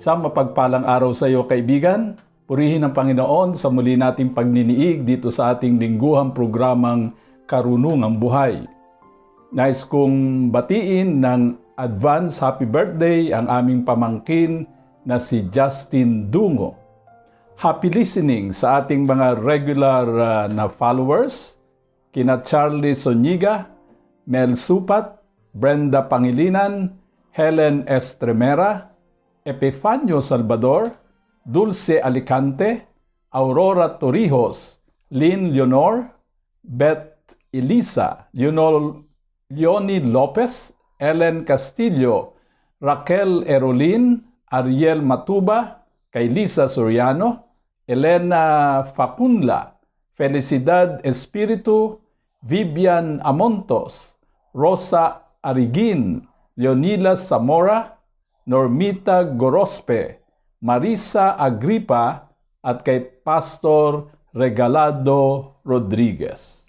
Sa mapagpalang araw sa iyo kaibigan, purihin ang Panginoon sa muli nating pagniniig dito sa ating lingguhang programang Karunungang Buhay. Nais kong batiin ng advance happy birthday ang aming pamangkin na si Justin Dungo. Happy listening sa ating mga regular uh, na followers, kina Charlie Soniga, Mel Supat, Brenda Pangilinan, Helen Estremera, Epifanio Salvador, Dulce Alicante, Aurora Torrijos, Lynn Leonor, Beth Elisa, Leonor, Leonie Lopez, Ellen Castillo, Raquel Erolin, Ariel Matuba, kay Lisa Soriano, Elena Facunla, Felicidad Espiritu, Vivian Amontos, Rosa Arigin, Leonila Zamora, Normita Gorospe, Marisa Agripa at kay Pastor Regalado Rodriguez.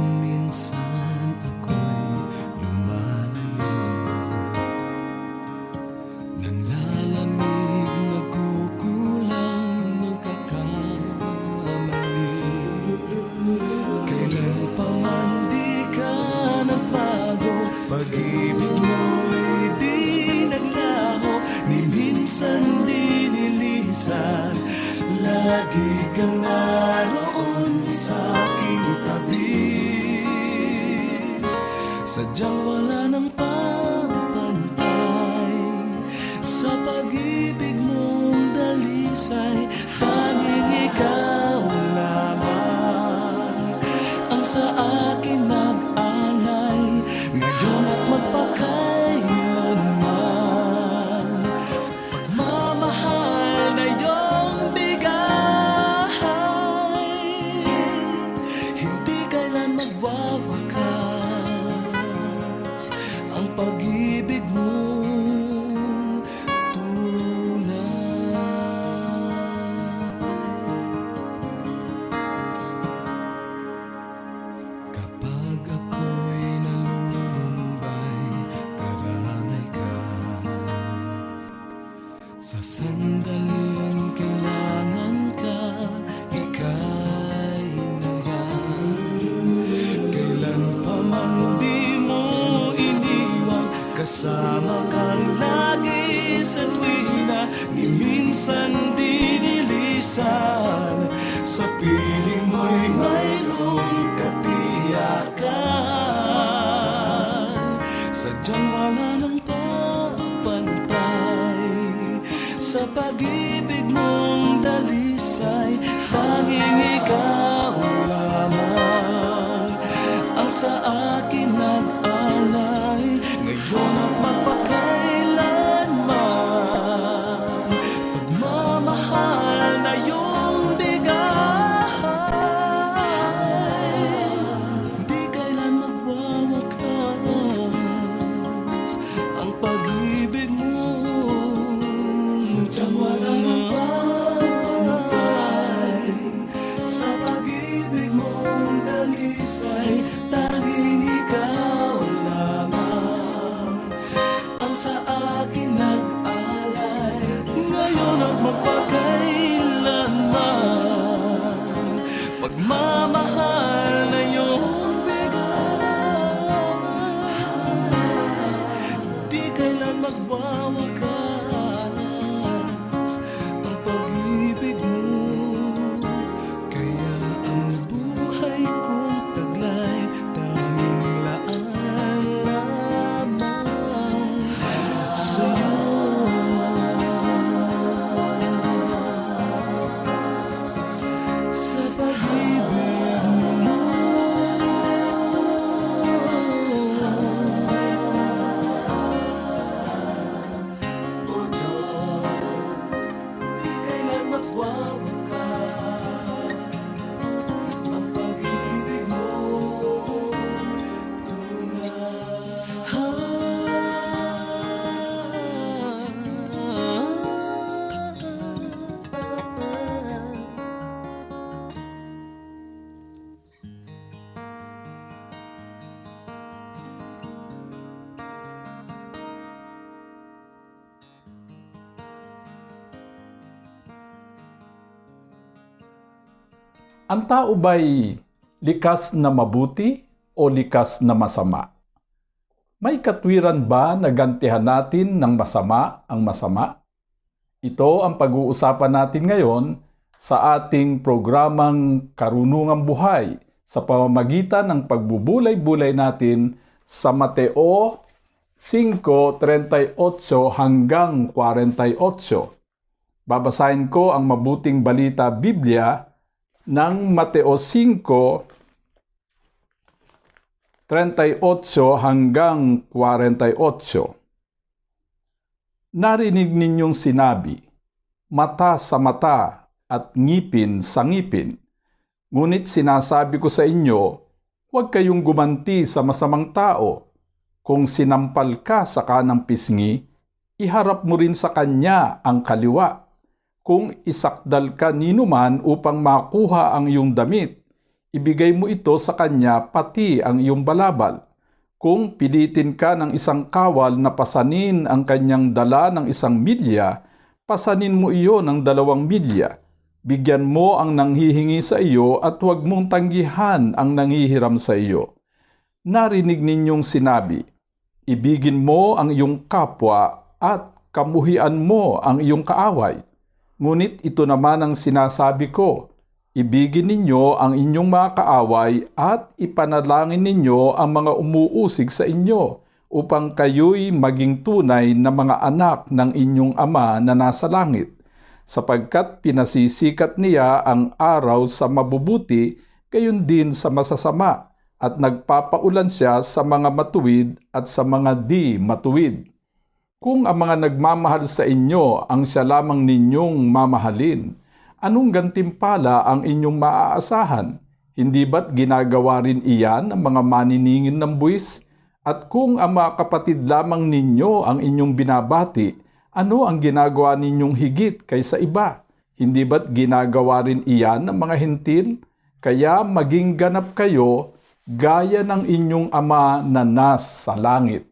Minsan sun. so Ang tao ba'y likas na mabuti o likas na masama? May katwiran ba na gantihan natin ng masama ang masama? Ito ang pag-uusapan natin ngayon sa ating programang Karunungang Buhay sa pamamagitan ng pagbubulay-bulay natin sa Mateo 5.38 hanggang 48. Babasahin ko ang mabuting balita Biblia ng Mateo 5, 38 hanggang 48. Narinig ninyong sinabi, mata sa mata at ngipin sa ngipin. Ngunit sinasabi ko sa inyo, huwag kayong gumanti sa masamang tao. Kung sinampal ka sa kanang pisngi, iharap mo rin sa kanya ang kaliwa. Kung isakdal ka ninuman upang makuha ang iyong damit, ibigay mo ito sa kanya pati ang iyong balabal. Kung pilitin ka ng isang kawal na pasanin ang kanyang dala ng isang milya, pasanin mo iyo ng dalawang milya. Bigyan mo ang nanghihingi sa iyo at huwag mong tanggihan ang nanghihiram sa iyo. Narinig ninyong sinabi, Ibigin mo ang iyong kapwa at kamuhian mo ang iyong kaaway. Ngunit ito naman ang sinasabi ko, Ibigin ninyo ang inyong mga kaaway at ipanalangin ninyo ang mga umuusig sa inyo upang kayo'y maging tunay na mga anak ng inyong ama na nasa langit sapagkat pinasisikat niya ang araw sa mabubuti gayon din sa masasama at nagpapaulan siya sa mga matuwid at sa mga di matuwid. Kung ang mga nagmamahal sa inyo ang siya lamang ninyong mamahalin, anong gantimpala ang inyong maaasahan? Hindi ba't ginagawa rin iyan ng mga maniningin ng buwis? At kung ang mga kapatid lamang ninyo ang inyong binabati, ano ang ginagawa ninyong higit kaysa iba? Hindi ba't ginagawa rin iyan ng mga hentil? Kaya maging ganap kayo gaya ng inyong ama na nasa langit.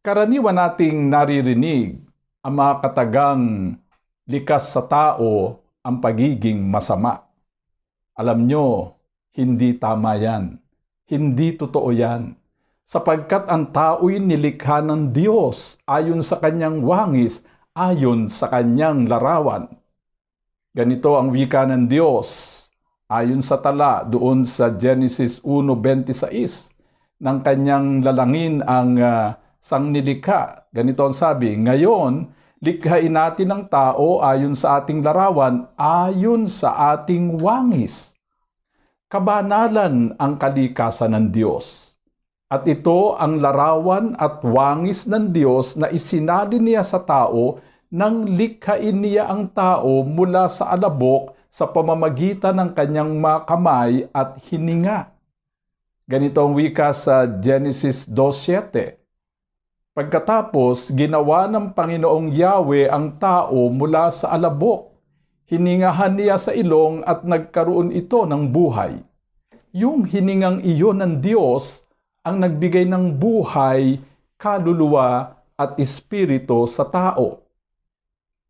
Karaniwan nating naririnig ang mga katagang likas sa tao ang pagiging masama. Alam nyo, hindi tama yan. Hindi totoo yan. Sapagkat ang tao'y nilikha ng Diyos ayon sa kanyang wangis, ayon sa kanyang larawan. Ganito ang wika ng Diyos ayon sa tala doon sa Genesis 1.26 ng kanyang lalangin ang uh, sangnilikha. Ganito ang sabi, Ngayon, likhain natin ang tao ayon sa ating larawan, ayon sa ating wangis. Kabanalan ang kalikasan ng Diyos. At ito ang larawan at wangis ng Diyos na isinali niya sa tao nang likhain niya ang tao mula sa alabok sa pamamagitan ng kanyang mga kamay at hininga. Ganito ang wika sa Genesis 2.7. Pagkatapos, ginawa ng Panginoong Yahweh ang tao mula sa alabok. Hiningahan niya sa ilong at nagkaroon ito ng buhay. Yung hiningang iyon ng Diyos ang nagbigay ng buhay, kaluluwa at espiritu sa tao.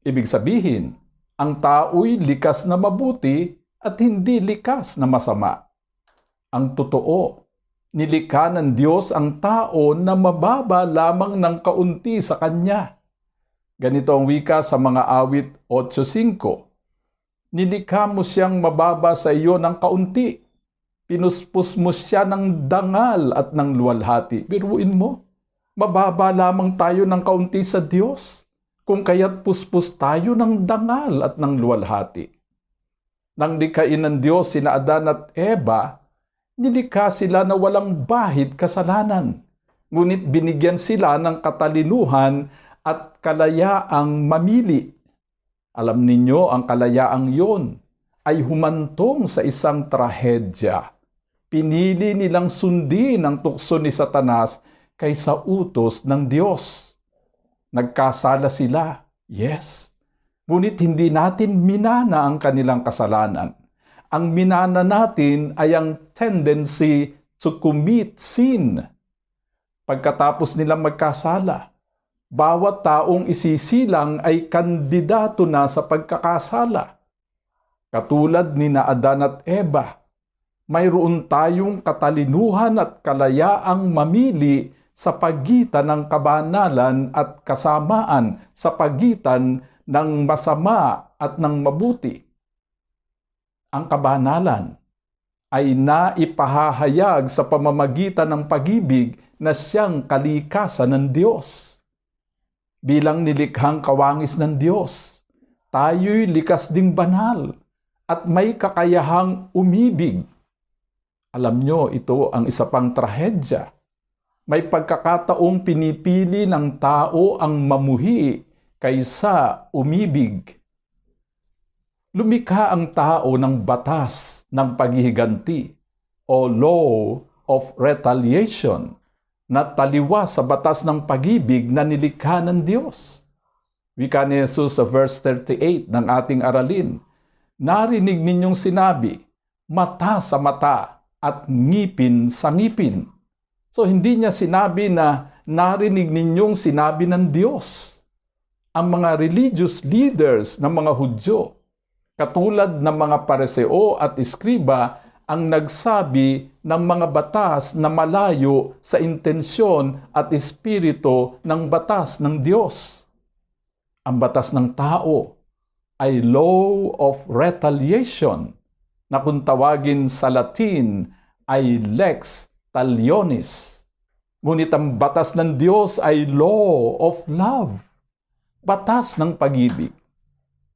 Ibig sabihin, ang tao'y likas na mabuti at hindi likas na masama. Ang totoo, nilikha ng Diyos ang tao na mababa lamang ng kaunti sa Kanya. Ganito ang wika sa mga awit 8.5. Nilikha mo siyang mababa sa iyo ng kaunti. Pinuspos mo siya ng dangal at ng luwalhati. Biruin mo, mababa lamang tayo ng kaunti sa Diyos kung kaya't puspos tayo ng dangal at ng luwalhati. Nang likain ng Diyos sina Adan at Eva, nilikha sila na walang bahid kasalanan. Ngunit binigyan sila ng katalinuhan at kalayaang mamili. Alam ninyo ang kalayaang yon ay humantong sa isang trahedya. Pinili nilang sundin ang tukso ni Satanas kaysa utos ng Diyos. Nagkasala sila, yes. Ngunit hindi natin minana ang kanilang kasalanan. Ang minana natin ay ang tendency to commit sin. Pagkatapos nilang magkasala, bawat taong isisilang ay kandidato na sa pagkakasala. Katulad ni na Adan at Eva, mayroon tayong katalinuhan at kalayaang mamili sa pagitan ng kabanalan at kasamaan, sa pagitan ng masama at ng mabuti. Ang kabanalan ay naipahahayag sa pamamagitan ng pag-ibig na siyang kalikasan ng Diyos. Bilang nilikhang kawangis ng Diyos, tayo'y likas ding banal at may kakayahang umibig. Alam nyo, ito ang isa pang trahedya. May pagkakataong pinipili ng tao ang mamuhi kaysa umibig. Lumikha ang tao ng batas ng paghihiganti o law of retaliation na taliwa sa batas ng pag-ibig na nilikha ng Diyos. Wika ni Jesus sa verse 38 ng ating aralin, Narinig ninyong sinabi, mata sa mata at ngipin sa ngipin. So hindi niya sinabi na narinig ninyong sinabi ng Diyos. Ang mga religious leaders ng mga Hudyo, katulad ng mga pareseo at iskriba, ang nagsabi ng mga batas na malayo sa intensyon at espiritu ng batas ng Diyos. Ang batas ng tao ay law of retaliation na kung tawagin sa Latin ay lex talionis. Ngunit ang batas ng Diyos ay law of love, batas ng pag-ibig.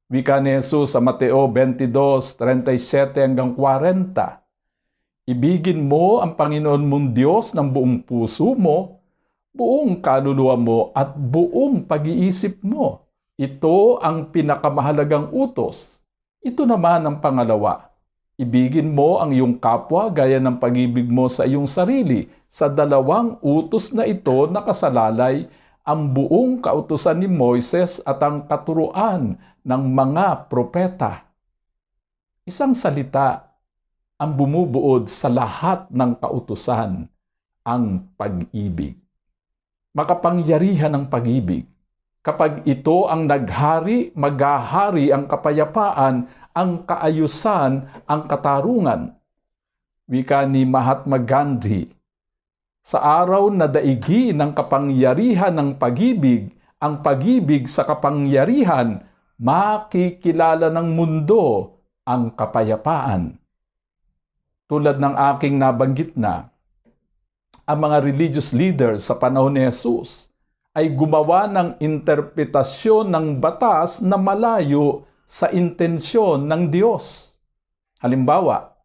Wika ni Jesus sa Mateo 22:37 hanggang 40. Ibigin mo ang Panginoon mong Diyos ng buong puso mo, buong kaluluwa mo at buong pag-iisip mo ito ang pinakamahalagang utos. Ito naman ang pangalawa. Ibigin mo ang iyong kapwa gaya ng pag-ibig mo sa iyong sarili. Sa dalawang utos na ito nakasalalay ang buong kautusan ni Moises at ang katuruan ng mga propeta. Isang salita ang bumubuod sa lahat ng kautusan, ang pag-ibig. Makapangyarihan ng pag-ibig Kapag ito ang naghari, maghahari ang kapayapaan, ang kaayusan, ang katarungan. Wika ni Mahatma Gandhi, sa araw na daigi ng kapangyarihan ng pag-ibig, ang pag-ibig sa kapangyarihan, makikilala ng mundo ang kapayapaan. Tulad ng aking nabanggit na, ang mga religious leaders sa panahon ni Jesus ay gumawa ng interpretasyon ng batas na malayo sa intensyon ng Diyos. Halimbawa,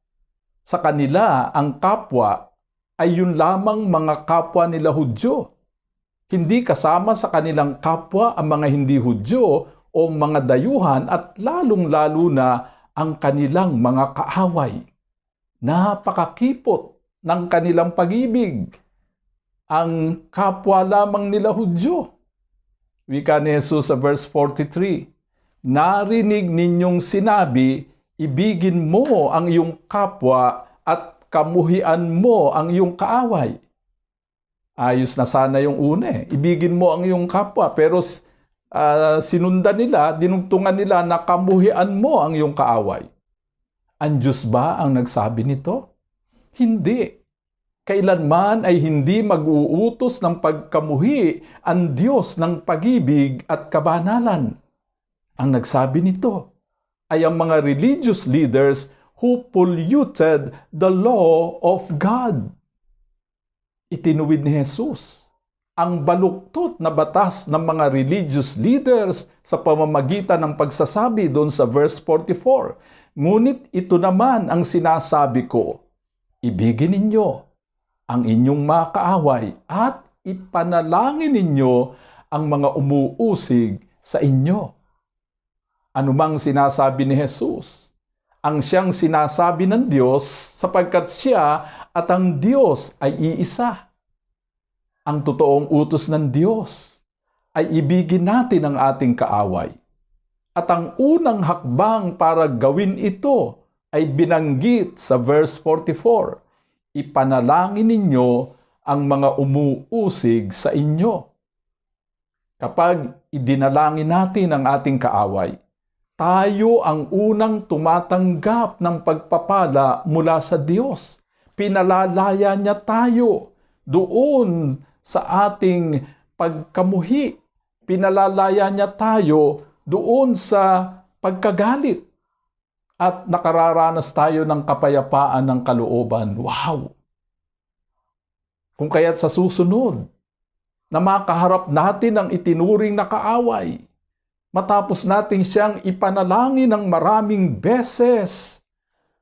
sa kanila ang kapwa ay yun lamang mga kapwa nila Hudyo. Hindi kasama sa kanilang kapwa ang mga hindi Hudyo o mga dayuhan at lalong-lalo na ang kanilang mga kaaway. Napakakipot ng kanilang pag-ibig ang kapwa lamang nila Hudyo. Wika ni Jesus sa verse 43, Narinig ninyong sinabi, ibigin mo ang iyong kapwa at kamuhian mo ang iyong kaaway. Ayos na sana yung una eh. Ibigin mo ang iyong kapwa. Pero uh, sinundan nila, dinugtungan nila na kamuhian mo ang iyong kaaway. Ang Diyos ba ang nagsabi nito? Hindi kailanman ay hindi mag-uutos ng pagkamuhi ang Diyos ng pagibig at kabanalan. Ang nagsabi nito ay ang mga religious leaders who polluted the law of God. Itinuwid ni Jesus ang baluktot na batas ng mga religious leaders sa pamamagitan ng pagsasabi doon sa verse 44. Ngunit ito naman ang sinasabi ko, ibigin ninyo ang inyong mga kaaway at ipanalangin ninyo ang mga umuusig sa inyo. Anumang sinasabi ni Jesus, ang siyang sinasabi ng Diyos sapagkat siya at ang Diyos ay iisa. Ang totoong utos ng Diyos ay ibigin natin ang ating kaaway. At ang unang hakbang para gawin ito ay binanggit sa verse 44 ipanalangin ninyo ang mga umuusig sa inyo. Kapag idinalangin natin ang ating kaaway, tayo ang unang tumatanggap ng pagpapala mula sa Diyos. Pinalalaya niya tayo doon sa ating pagkamuhi. Pinalalaya niya tayo doon sa pagkagalit. At nakararanas tayo ng kapayapaan ng kalooban. Wow! Kung kaya't sa susunod, na makaharap natin ang itinuring na kaaway, matapos natin siyang ipanalangin ng maraming beses,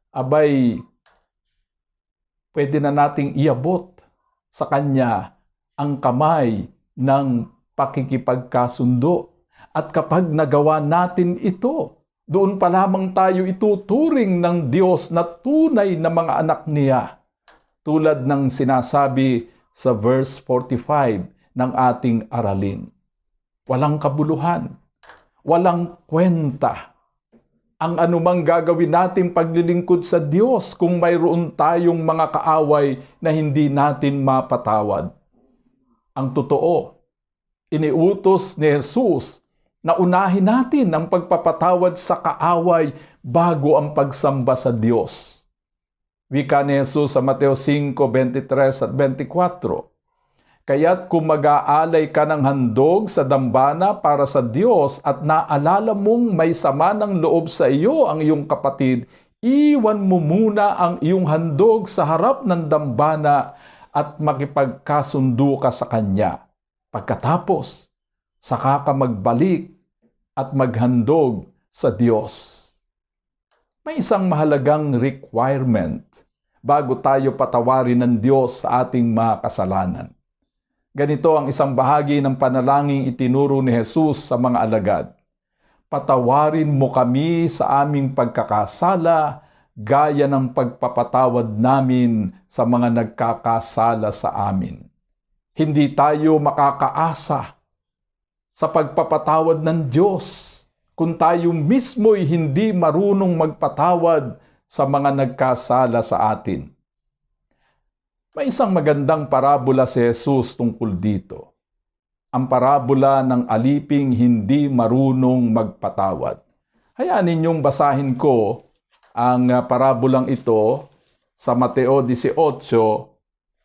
abay, pwede na nating iabot sa Kanya ang kamay ng pakikipagkasundo. At kapag nagawa natin ito, doon pa lamang tayo ituturing ng Diyos na tunay na mga anak niya. Tulad ng sinasabi sa verse 45 ng ating aralin. Walang kabuluhan, walang kwenta. Ang anumang gagawin nating paglilingkod sa Diyos kung mayroon tayong mga kaaway na hindi natin mapatawad. Ang totoo, iniutos ni Jesus na unahin natin ang pagpapatawad sa kaaway bago ang pagsamba sa Diyos. Wika ni Jesus sa Mateo 5:23 at 24. Kaya't kung mag-aalay ka ng handog sa dambana para sa Diyos at naalala mong may sama ng loob sa iyo ang iyong kapatid, iwan mo muna ang iyong handog sa harap ng dambana at makipagkasundo ka sa Kanya. Pagkatapos, saka ka magbalik at maghandog sa Diyos. May isang mahalagang requirement bago tayo patawarin ng Diyos sa ating mga kasalanan. Ganito ang isang bahagi ng panalangin itinuro ni Jesus sa mga alagad. Patawarin mo kami sa aming pagkakasala gaya ng pagpapatawad namin sa mga nagkakasala sa amin. Hindi tayo makakaasa sa pagpapatawad ng Diyos kung tayo mismo'y hindi marunong magpatawad sa mga nagkasala sa atin. May isang magandang parabola si Jesus tungkol dito. Ang parabola ng aliping hindi marunong magpatawad. Hayaan ninyong basahin ko ang ah, parabolang ito sa Mateo 18,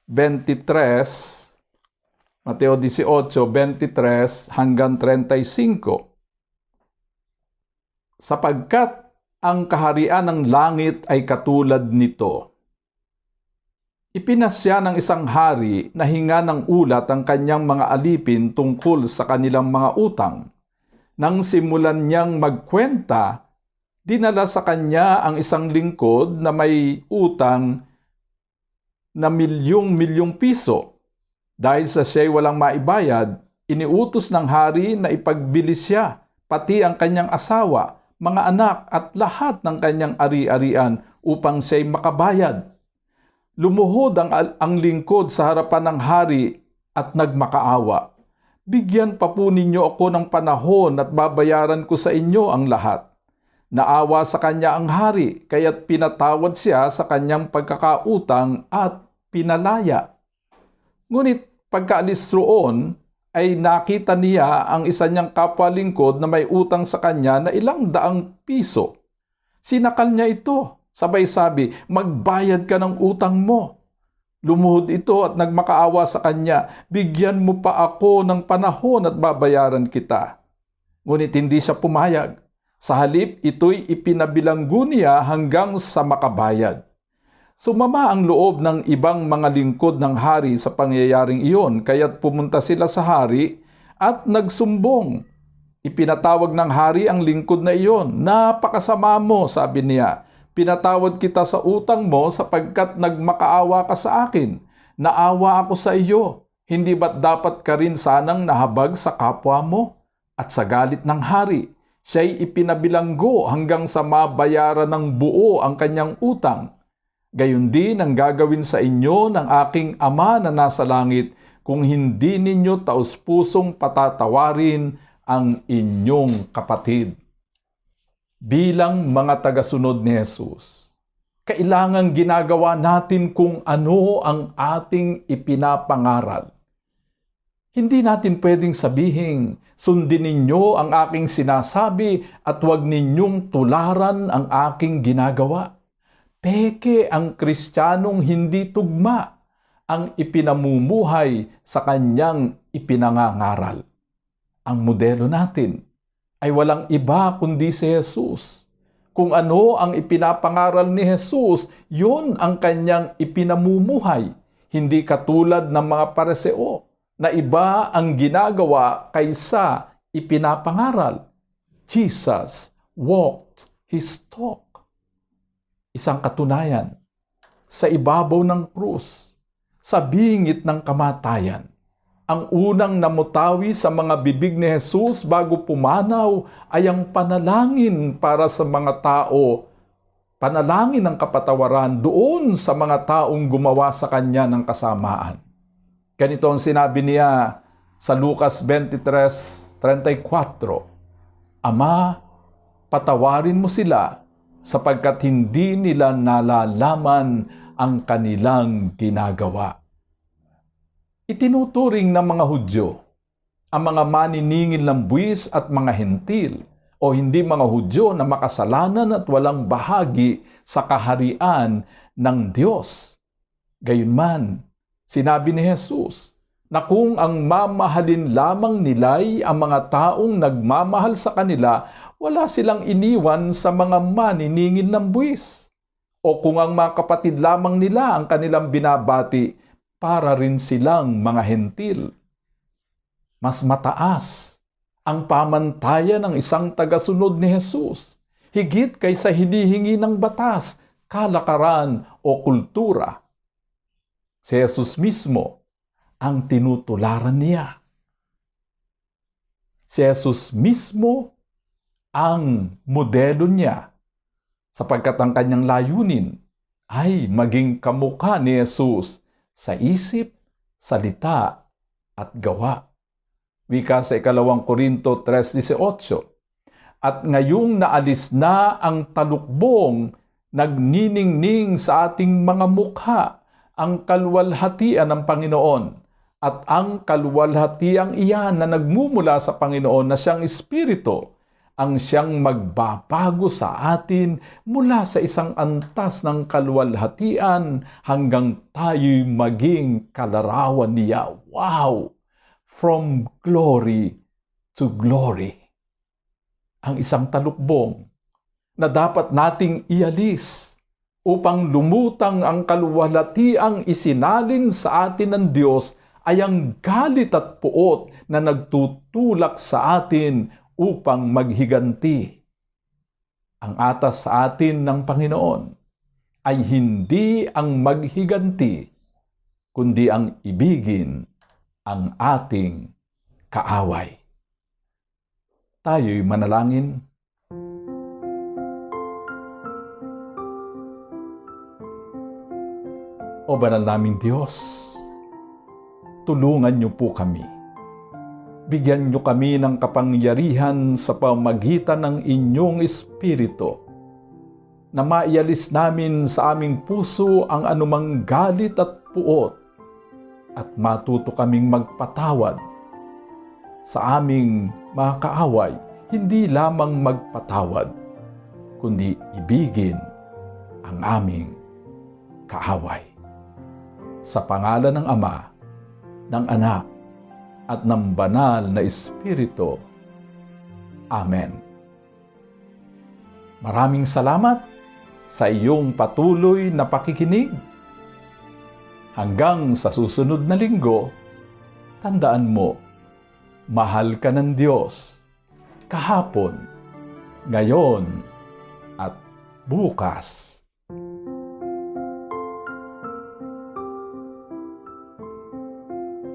23, Mateo 18, 23 hanggang 35. Sapagkat ang kaharian ng langit ay katulad nito Ipinasya ng isang hari na hinga ng ulat ang kanyang mga alipin tungkol sa kanilang mga utang. Nang simulan niyang magkwenta, dinala sa kanya ang isang lingkod na may utang na milyong-milyong piso. Dahil sa siya'y walang maibayad, iniutos ng hari na ipagbili siya, pati ang kanyang asawa, mga anak at lahat ng kanyang ari-arian upang siya'y makabayad lumuhod ang, ang lingkod sa harapan ng hari at nagmakaawa. Bigyan pa po ninyo ako ng panahon at babayaran ko sa inyo ang lahat. Naawa sa kanya ang hari, kaya't pinatawad siya sa kanyang pagkakautang at pinalaya. Ngunit pagkaalis roon, ay nakita niya ang isa niyang kapwa-lingkod na may utang sa kanya na ilang daang piso. Sinakal niya ito Sabay sabi, magbayad ka ng utang mo. Lumuhod ito at nagmakaawa sa kanya, bigyan mo pa ako ng panahon at babayaran kita. Ngunit hindi siya pumayag. Sa halip, ito'y ipinabilanggo niya hanggang sa makabayad. Sumama ang loob ng ibang mga lingkod ng hari sa pangyayaring iyon, kaya't pumunta sila sa hari at nagsumbong. Ipinatawag ng hari ang lingkod na iyon. Napakasama mo, sabi niya Pinatawad kita sa utang mo sapagkat nagmakaawa ka sa akin. Naawa ako sa iyo. Hindi ba't dapat ka rin sanang nahabag sa kapwa mo? At sa galit ng hari, siya'y ipinabilanggo hanggang sa mabayaran ng buo ang kanyang utang. Gayon din ang gagawin sa inyo ng aking ama na nasa langit kung hindi ninyo taus-pusong patatawarin ang inyong kapatid bilang mga tagasunod ni Jesus, kailangan ginagawa natin kung ano ang ating ipinapangaral. Hindi natin pwedeng sabihin, sundin ninyo ang aking sinasabi at huwag ninyong tularan ang aking ginagawa. Peke ang kristyanong hindi tugma ang ipinamumuhay sa kanyang ipinangangaral. Ang modelo natin ay walang iba kundi si Jesus. Kung ano ang ipinapangaral ni Jesus, yun ang kanyang ipinamumuhay. Hindi katulad ng mga pareseo na iba ang ginagawa kaysa ipinapangaral. Jesus walked his talk. Isang katunayan, sa ibabaw ng krus, sa bingit ng kamatayan, ang unang namutawi sa mga bibig ni Jesus bago pumanaw ay ang panalangin para sa mga tao, panalangin ng kapatawaran doon sa mga taong gumawa sa kanya ng kasamaan. Ganito ang sinabi niya sa Lucas 23:34, Ama, patawarin mo sila sapagkat hindi nila nalalaman ang kanilang ginagawa. Itinuturing ng mga Hudyo ang mga maniningil ng buwis at mga hentil o hindi mga Hudyo na makasalanan at walang bahagi sa kaharian ng Diyos. Gayunman, sinabi ni Jesus na kung ang mamahalin lamang nila'y ang mga taong nagmamahal sa kanila, wala silang iniwan sa mga maniningil ng buwis. O kung ang mga kapatid lamang nila ang kanilang binabati, para rin silang mga hentil. Mas mataas ang pamantayan ng isang tagasunod ni Jesus, higit kaysa hinihingi ng batas, kalakaran o kultura. Si Jesus mismo ang tinutularan niya. Si Jesus mismo ang modelo niya sapagkat ang kanyang layunin ay maging kamukha ni Jesus sa isip, salita, at gawa. Wika sa ikalawang Korinto 3.18 At ngayong naalis na ang talukbong, nagniningning sa ating mga mukha ang kalwalhatian ng Panginoon at ang kalwalhatiang iyan na nagmumula sa Panginoon na siyang Espiritu ang siyang magbabago sa atin mula sa isang antas ng kaluwalhatian hanggang tayo'y maging kalarawan niya. Wow! From glory to glory. Ang isang talukbong na dapat nating ialis upang lumutang ang kaluwalhatiang isinalin sa atin ng Diyos ay ang galit at puot na nagtutulak sa atin upang maghiganti. Ang atas sa atin ng Panginoon ay hindi ang maghiganti, kundi ang ibigin ang ating kaaway. Tayo'y manalangin. O banal naming Diyos, tulungan niyo po kami Bigyan niyo kami ng kapangyarihan sa pamagitan ng inyong Espiritu na maialis namin sa aming puso ang anumang galit at puot at matuto kaming magpatawad sa aming mga kaaway, hindi lamang magpatawad, kundi ibigin ang aming kaaway. Sa pangalan ng Ama, ng Anak, at ng banal na Espiritu. Amen. Maraming salamat sa iyong patuloy na pakikinig. Hanggang sa susunod na linggo, tandaan mo, mahal ka ng Diyos kahapon, ngayon, at bukas.